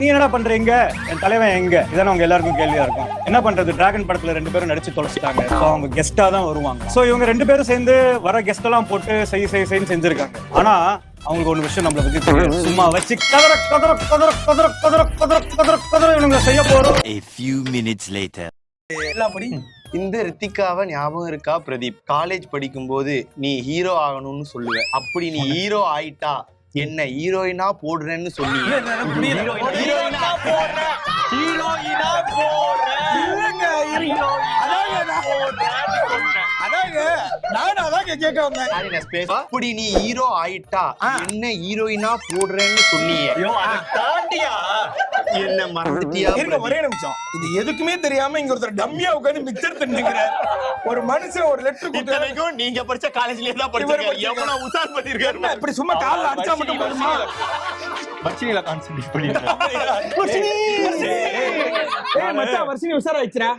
நீ என்னடா பண்றீங்க என் தலைவன் எங்க? இதான உங்க எல்லாருக்கும் கேள்வியா இருக்கும். என்ன பண்றது? டிராகன் படத்துல ரெண்டு பேரும் நடிச்சு தொலைச்சிட்டாங்க. So, அவங்க கெஸ்டா தான் வருவாங்க. சோ இவங்க ரெண்டு பேரும் சேர்ந்து வர கெஸ்ட் எல்லாம் போட்டு செய் செய் செய்ன்னு செஞ்சிருக்காங்க. ஆனா அவங்களுக்கு ஒரு விஷயம் நம்மள பத்தி தெரியும் சும்மா வச்சு கதற கதற கதற கதற கதற கதற கதற கதற இவங்களை செய்ய போறோம். A few minutes later. இந்த ரித்திகாவை ஞாபகம் இருக்கா பிரதீப்? காலேஜ் படிக்கும்போது நீ ஹீரோ ஆகணும்னு சொல்லுவ. அப்படி நீ ஹீரோ ஆயிட்டா என்ன ஹீரோயினா போடுறேன்னு போடுறேன். அப்படி நீ ஹீரோ ஆயிட்டா என்ன ஹீரோயினா போடுறேன்னு சொன்னீங்க. தாண்டியா என்ன மறந்துட்டியா இருங்க ஒரே நிமிஷம். இது எதுக்குமே தெரியாம இங்க ஒருத்தர் டம்மியா உட்கார்ந்து மிக்சர் தின்னுங்கிறார் ஒரு மனுஷன் ஒரு லெட்டர் இத்தனைக்கும் நீங்க படிச்ச காலேஜ்லயே தான் படிச்சிருக்காரு. எவனா உசார் பண்ணிருக்காரு. இப்படி சும்மா கால்ல அடிச்சா மட்டும் போதுமா? பச்சினில கான்சென்ட்ரேட் ஏய் மச்சான் வருஷம் உசாரா வச்சுறா